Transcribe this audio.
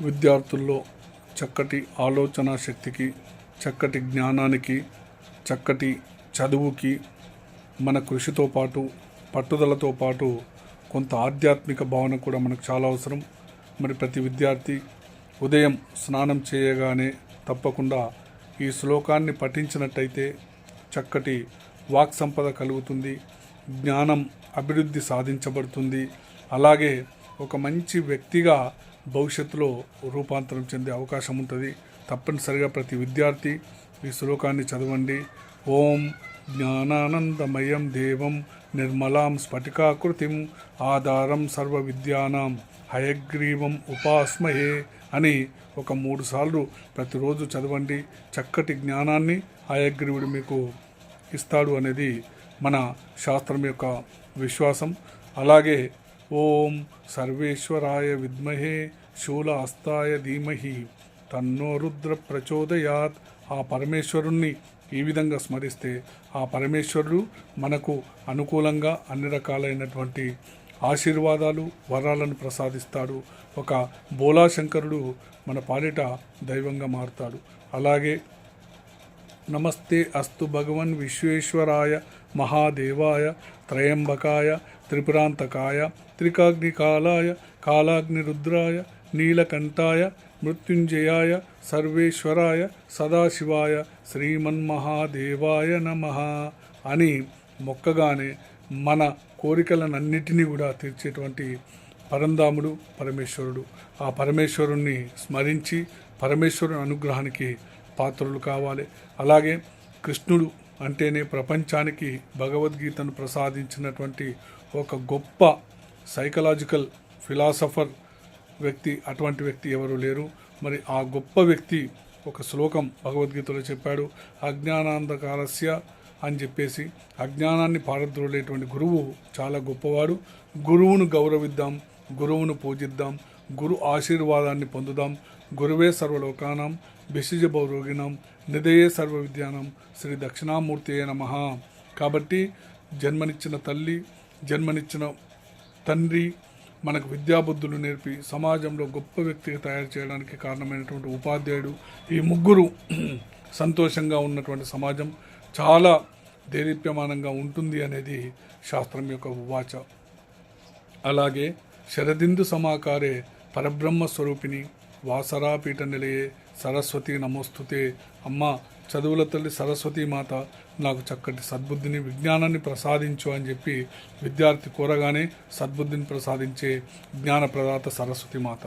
విద్యార్థుల్లో చక్కటి ఆలోచన శక్తికి చక్కటి జ్ఞానానికి చక్కటి చదువుకి మన కృషితో పాటు పట్టుదలతో పాటు కొంత ఆధ్యాత్మిక భావన కూడా మనకు చాలా అవసరం. మరి ప్రతి విద్యార్థి ఉదయం స్నానం చేయగానే తప్పకుండా ఈ శ్లోకాన్ని పఠించినట్టయితే చక్కటి వాక్ సంపద కలుగుతుంది జ్ఞానం అభివృద్ధి సాధించబడుతుంది. అలాగే ఒక మంచి వ్యక్తిగా భవిష్యత్తులో రూపాంతరం చెందే అవకాశం ఉంటుంది. తప్పనిసరిగా ప్రతి విద్యార్థి ఈ శ్లోకాన్ని చదవండి. ఓం జ్ఞానానందమయం దేవం నిర్మలాం స్ఫటికాకృతిం ఆధారం సర్వ విద్యానాం హయగ్రీవం ఉపాస్మహే అని ఒక మూడు సార్లు ప్రతిరోజు చదవండి. చక్కటి జ్ఞానాన్ని హయగ్రీవుడు మీకు ఇస్తాడు అనేది మన శాస్త్రం యొక్క విశ్వాసం. అలాగే ఓం సర్వేశ్వరాయ విద్మహే శూల అస్తాయ ధీమహి. తన్నో రుద్ర ప్రచోదయాత్. ఆ పరమేశ్వరుణ్ణి ఈ విధంగా స్మరిస్తే ఆ పరమేశ్వరుడు మనకు అనుకూలంగా అన్ని రకాలైనటువంటి ఆశీర్వాదాలు వరాలను ప్రసాదిస్తాడు. ఒక బోలాశంకరుడు మన పాలిట దైవంగా మారుతాడు. అలాగే నమస్తే అస్తు భగవన్ విశ్వేశ్వరాయ మహాదేవాయ త్రయంబకాయ త్రిపురాంతకాయ త్రికాగ్నికాలాయ కాలాగ్నిరుద్రాయ నీలకంఠాయ మృత్యుంజయాయ సర్వేశ్వరాయ సదాశివాయ శ్రీమన్మహాదేవాయ నమ అని మొక్కగానే మన కోరికలనన్నిటినీ కూడా తీర్చేటువంటి పరంధాముడు పరమేశ్వరుడు. ఆ పరమేశ్వరుణ్ణి స్మరించి పరమేశ్వరుని అనుగ్రహానికి పాత్రలు కావాలి. అలాగే కృష్ణుడు అంటేనే ప్రపంచానికి భగవద్గీతను ప్రసాదించినటువంటి ఒక గొప్ప సైకలాజికల్ ఫిలాసఫర్ వ్యక్తి అటువంటి వ్యక్తి ఎవరు లేరు. మరి ఆ గొప్ప వ్యక్తి ఒక శ్లోకం భగవద్గీతలో చెప్పాడు అజ్ఞానాంధకారస్య అని చెప్పేసి. అజ్ఞానాన్ని పారద్రోలేటువంటి గురువు చాలా గొప్పవాడు. గురువును గౌరవిద్దాం గురువును పూజిద్దాం గురు ఆశీర్వాదాన్ని పొందుదాం. గురువే సర్వలోకానాం. బిసిజ భౌరోగినాం నిదయే సర్వ విద్యానం శ్రీ దక్షిణామూర్తి నమ. కాబట్టి జన్మనిచ్చిన తల్లి జన్మనిచ్చిన తండ్రి మనకు విద్యాబుద్ధులు నేర్పి సమాజంలో గొప్ప వ్యక్తిగా తయారు చేయడానికి కారణమైనటువంటి ఉపాధ్యాయుడు ఈ ముగ్గురు సంతోషంగా ఉన్నటువంటి సమాజం చాలా దేదీప్యమానంగా ఉంటుంది అనేది శాస్త్రం యొక్క వాచ అలాగే శరదిందు సమాకారే పరబ్రహ్మ స్వరూపిణి వాసరాపీఠ నిలయే సరస్వతి నమోస్తుతే అమ్మ చదువుల తల్లి సరస్వతి మాత నాకు చక్కటి సద్బుద్ధిని విజ్ఞానాన్ని ప్రసాదించు అని చెప్పి విద్యార్థి కోరగానే సద్బుద్ధిని ప్రసాదించే జ్ఞాన ప్రదాత సరస్వతి మాత.